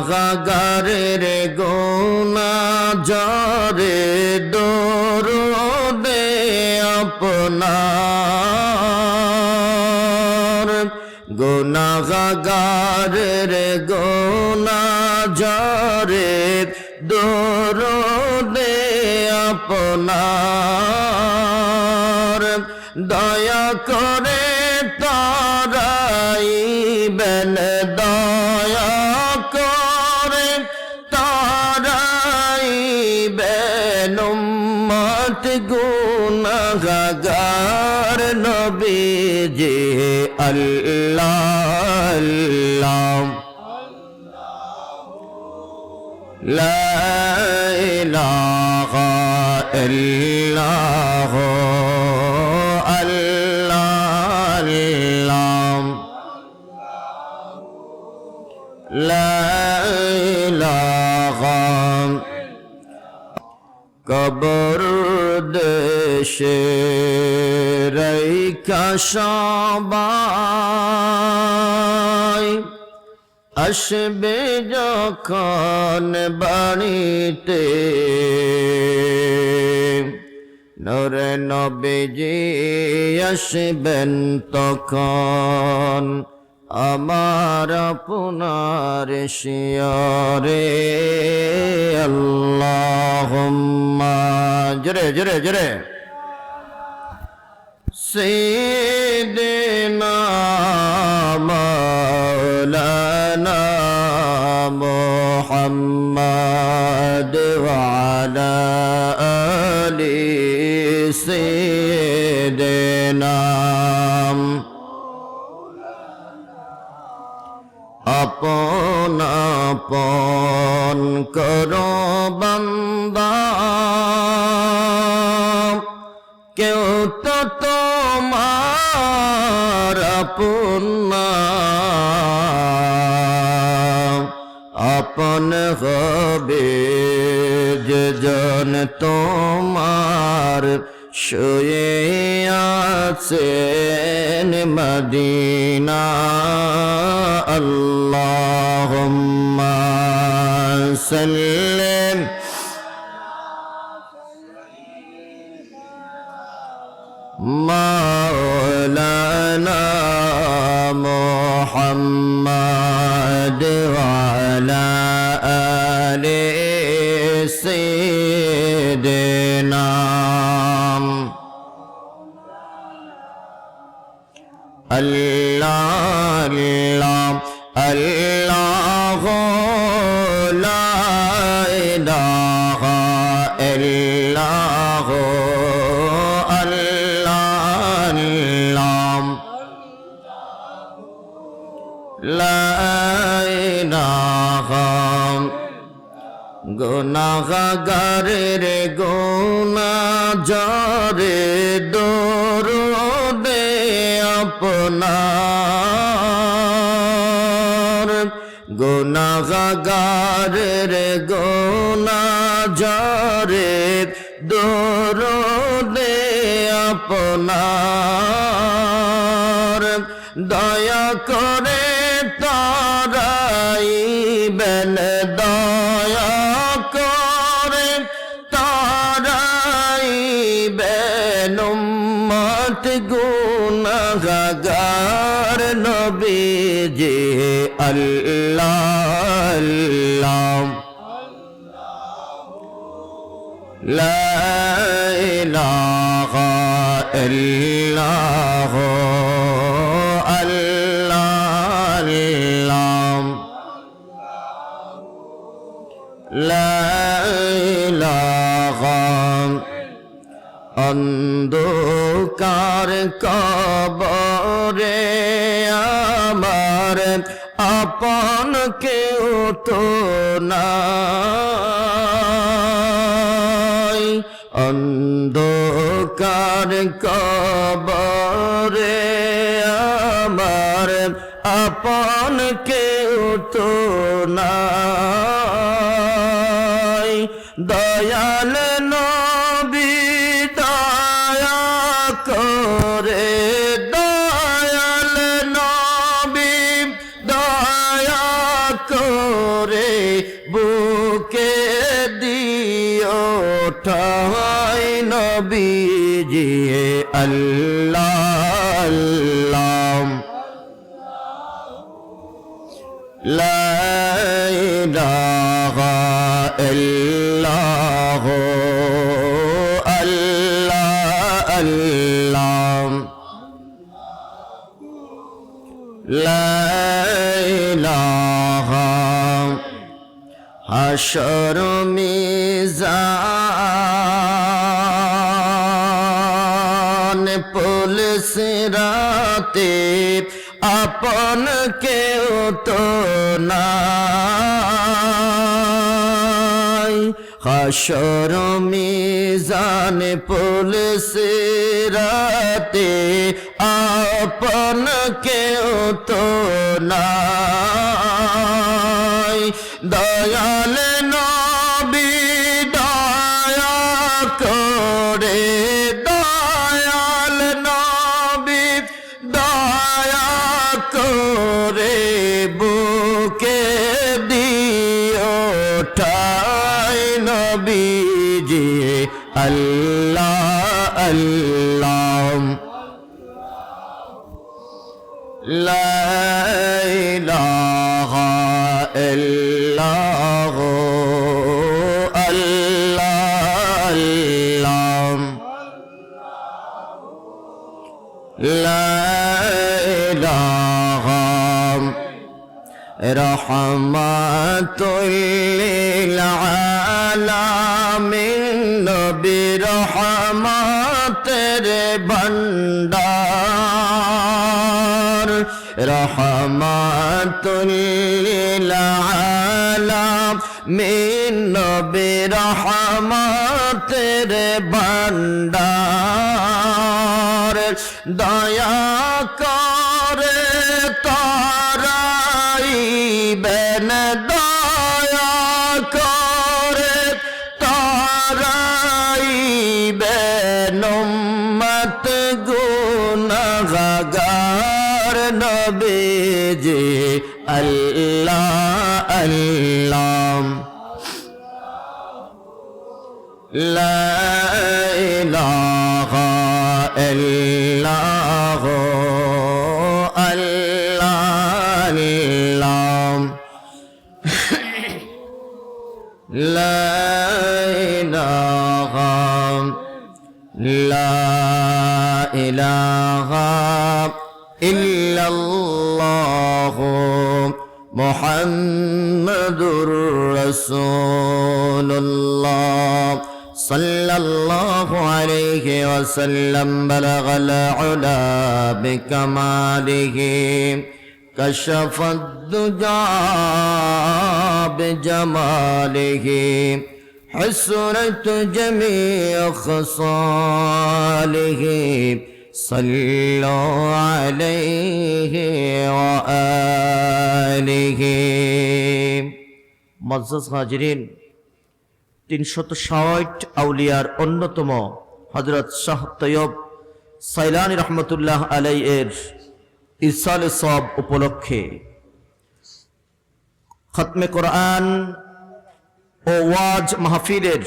গুনাগারের গোনা জরে দরদে আপনার। গুনাগারের গোনা জরে দরদে আপনার। দয়া করে গুণগাগার নবী যে আল্লাহ। লাইলাহ ইল্লাহ। আল্লাহ। লাইলাহ কবর দেশে রেখা সবাই আসবে যখন বাড়িতে নরে নবীজি আসবেন তখন। আমার আপনার শিয়রে আল্লাহ জরে জরে জরে سيدنا مولانا محمد وعلى আপন আপন করো বন্দা কেউ তো তোমার আপন। আপন হবে যে জন তোমার, শুয়ে আছেন মদিনা وسلم. مولانا محمد وعلى آل سيدنا الله الله الله. লাইলাহাম গুনাগারের গুনা জরে দে আপনার রে গুনা জরে দে আপনার দয়া করে দয়া করে তারাইবেন উম্মত গুনাগার নবীজি আল্লাহ আল্লাহ لا إله إلا هو অন্ধকার কবরে আমার আপন কেউ তো নাই। অন্ধকার কবরে আমার আপন কেউ তো নাই। দয়াল নবী ওরে দয়াল নবী দয়া করে বুকে দিও ঠাই নবী জিয়ে আল্লাহ। লা ইলাহা ইলাহ হাসর মিজান পুলিশ রাতে আপন কেউ তো নাই হাসর মি মিজান পুলিশ রাতে আপন কেউ তো নাই। দয়াল নবী দीजिए अल्लाह अल्लाह لا إله إلا هو الله الله لا إله রহমাতুল আলামিন নবী রহমাতের ভান্ডার রহমাতুল আলামিন নবী রহমাতের ভান্ডার দয়া করে তারাইবেন দয়া করে তারাইবেন মত গুণগাগার নবেজে আল্লাহ আল্লাহ। লা ইলাহা لا إله لا إله إلا الله محمد رسول الله صلى الله عليه وسلم بلغ العلا بكماله كشف الدجى بجماله حسرت جميع خصاله صلوا عليه وآله মজ্জাজ হাজিরিন তিনশত ষাট আউলিয়ার অন্যতম হজরত শাহ তৈয়ব সাইলানি রহমতুল্লাহ আলাই এর ইসালে সব উপলক্ষে খতমে কোরআন ও ওয়াজ মাহফিলের